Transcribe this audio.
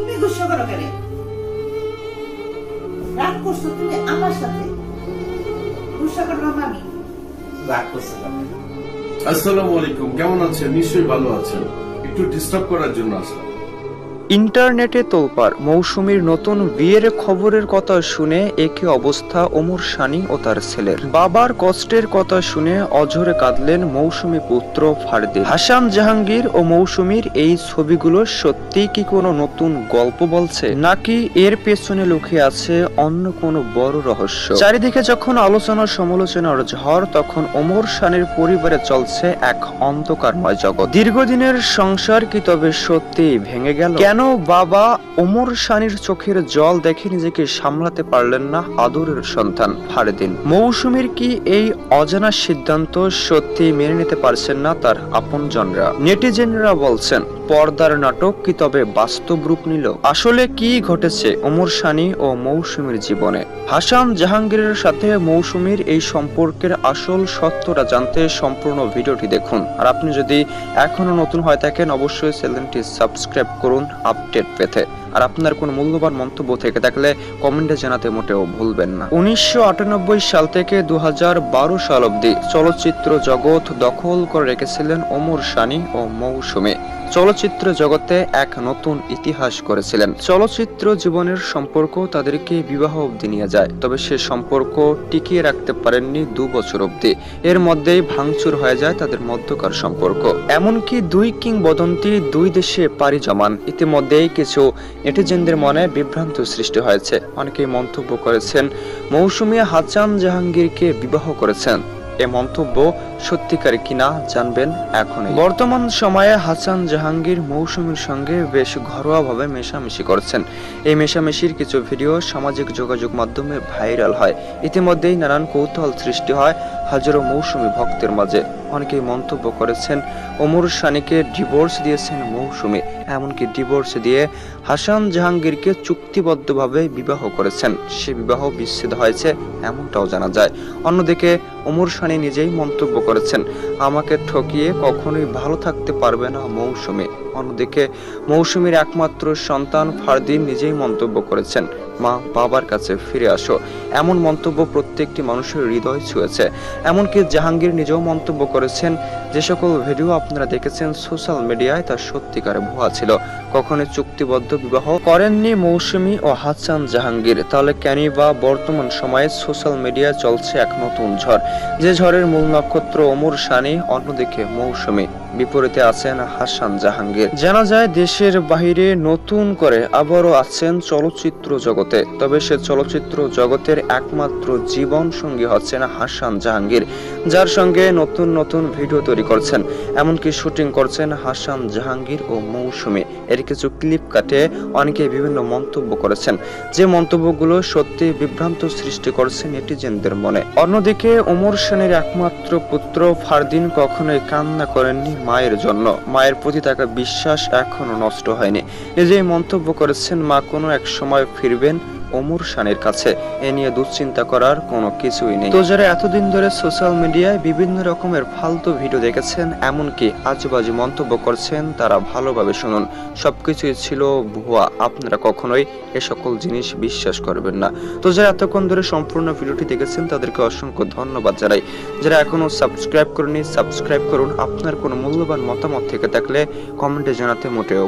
তুমি গুসা করো কেন? রাগ করছ তুমি আমার সাথে? গুসা করো না আমি। রাগ করছ আসসালামু আলাইকুম কেমন আছেন? নিশ্চয়ই ভালো আছেন। একটু ডিস্টার্ব করার জন্য আসলাম। ইন্টারনেটে তোলপার মৌসুমীর নতুন বিয়ের খবরের কথা শুনে একই অবস্থা ওমর সানি ও তার ছেলের। বাবার কষ্টের কথা শুনে অঝরে কাঁদলেন মৌসুমী পুত্র ফারদিন। হাসান জাহাঙ্গীর ও মৌসুমীর এই ছবিগুলো সত্যি কি কোনো নতুন গল্প বলছে? নাকি এর পেছনে লুকিয়ে আছে অন্য কোনো বড় রহস্য? চারিদিকে যখন আলোচনা সমালোচনার ঝড়, তখন ওমর সানির পরিবারে চলছে এক অন্ধকারময় জগৎ। দীর্ঘদিনের সংসার কি তবে সত্যি ভেঙে গেল? কেন বাবা ওমর শানির চোখের জল দেখে নিজেকে সামলাতে পারলেন না আদরের সন্তান ফারেদিন মৌসুমীর কি এই অজানা সিদ্ধান্ত সত্যি মেনে নিতে পারছেন না তার আপনজনরা? নেটিজেনরা বলছেন পর্দার নাটক কি তবে বাস্তব রূপ নিল? আসলে কি ঘটেছে ওমর সানি ও মৌসুমীর জীবনে? হাসান জাহাঙ্গীরের সাথে মৌসুমীর এই সম্পর্কের আসল সত্যটা জানতে সম্পূর্ণ ভিডিওটি দেখুন। আর আপনি যদি এখনও নতুন হয়ে থাকেন, অবশ্যই চ্যানেলটি সাবস্ক্রাইব করুন আপডেট পেতে। আর আপনার কোনো মূল্যবান মন্তব্য থেকে থাকলে কমেন্টে জানাতে মোটেও ভুলবেন না। উনিশশো আটানব্বই সাল থেকে দু হাজার বারো সাল অবধি চলচ্চিত্র জগৎ দখল করে রেখেছিলেন ওমর সানি ও মৌসুমী। চলচ্চিত্র জগতে এক নতুন ইতিহাস করেছিলেন। চলচ্চিত্র জীবনের সম্পর্ক তাদেরকে বিবাহ অবধি নিয়ে যায়, তবে সে সম্পর্ক টিকিয়ে রাখতে পারেননি দু বছর অবধি। এর মধ্যেই ভাঙচুর হয়ে যায় তাদের মধ্যকার সম্পর্ক। এমনকি দুই কিংবদন্তি দুই দেশে পাড়ি জমান। ইতিমধ্যেই কিছু নেটিজেনদের মনে বিভ্রান্ত সৃষ্টি হয়েছে। অনেকেই মন্তব্য করেছেন, মৌসুমী হাসান জাহাঙ্গীরকে বিবাহ করেছেন। এ মন্তব্য সত্যিকার কিনা জানবেন এখন বর্তমান সময়ে হাসান জাহাঙ্গীর মৌসুমীর সঙ্গে বেশ ঘরোয়াভাবে মেশামেশি করছেন। এই মেশামেশির কিছু ভিডিও সামাজিক যোগাযোগ মাধ্যমে ভাইরাল হয়। ইতিমধ্যেই নানান কৌতূহল সৃষ্টি হয়। হাজারো মৌসুমী ভক্তের মাঝে অনেকেই মন্তব্য করেছেন, ওমর সানিকে ডিভোর্স দিয়েছেন মৌসুমী, এমনকি ডিভোর্স দিয়ে হাসান জাহাঙ্গীরকে চুক্তিবদ্ধভাবে বিবাহ করেছেন। সে বিবাহ বিচ্ছেদ হয়েছে, এমনটাও জানা যায়। অন্যদিকে ওমর সানি নিজেই মন্তব্য করেছেন, আমাকে ঠকিয়ে কখনোই ভালো থাকতে পারবে না মৌসুমী। অন্যদিকে মৌসুমীর একমাত্র সন্তান ফারদিন নিজেই মন্তব্য করেছেন মা, বাবার কাছে ফিরে আসো। এমন মন্তব্য প্রত্যেকটি মানুষের হৃদয় ছুঁয়েছে। এমনকি জাহাঙ্গীর নিজেও মন্তব্য করেছেন, যে সকল ভিডিও আপনারা দেখেছেন সোশ্যাল মিডিয়ায় তা সত্যিকার ভুয়া ছিল। কখনো চুক্তিবদ্ধ বিবাহ করেননি মৌসুমী ও হাসান জাহাঙ্গীর। তাহলে কেনই বা বর্তমান সময়ে সোশ্যাল মিডিয়ায় চলছে এক নতুন ঝড়? যে ঝড়ের মূল নক্ষত্র ওমর সানি অন্যদিকে মৌসুমী। বিপরীতে আছেন হাসান জাহাঙ্গীর। জানা যায় দেশের বাহিরে নতুন করে আবারও আছেন চলচ্চিত্র জগতে। তবে সে চলচ্চিত্র জগতের একমাত্র জীবন সঙ্গী হচ্ছেন হাসান জাহাঙ্গীর, যার সঙ্গে নতুন নতুন ভিডিও তৈরি করছেন। এমনকি শুটিং করছেন হাসান জাহাঙ্গীর ও মৌসুমী। এর কিছু ক্লিপ কাটে অনেকে বিভিন্ন মন্তব্য করেছেন। যে মন্তব্যগুলো সত্যি বিভ্রান্ত সৃষ্টি করছে নেটিজেনদের মনে। অন্যদিকে ওমর সেনের একমাত্র পুত্র ফারদিন কখনোই কান্না করেননি মায়ের জন্য। মায়ের প্রতি থাকা বিশ্বাস এখনও নষ্ট হয়নি। নিজেই মন্তব্য করেছেন, মা কোনো এক সময় ফিরবেন ওমর শানের কাছে। এ নিয়ে দুশ্চিন্তা করার কোনো কিছুই নেই। তো যারা এতদিন ধরে সোশ্যাল মিডিয়ায় বিভিন্ন রকমের ফালতু ভিডিও দেখেছেন, এমনকি আজুবাজু মন্তব্য করছেন, তারা ভালোভাবে শুনুন। সবকিছুই ছিল, ভুয়া, আপনারা কখনোই এ সকল জিনিস বিশ্বাস করবেন না। তো যারা এতক্ষণ ধরে সম্পূর্ণ ভিডিওটি দেখেছেন, তাদেরকে অসংখ্য ধন্যবাদ জানাই। যারা এখনও সাবস্ক্রাইব করেনি সাবস্ক্রাইব করুন। আপনার কোনো মূল্যবান মতামত থেকে থাকলে কমেন্টে জানাতে মোটেও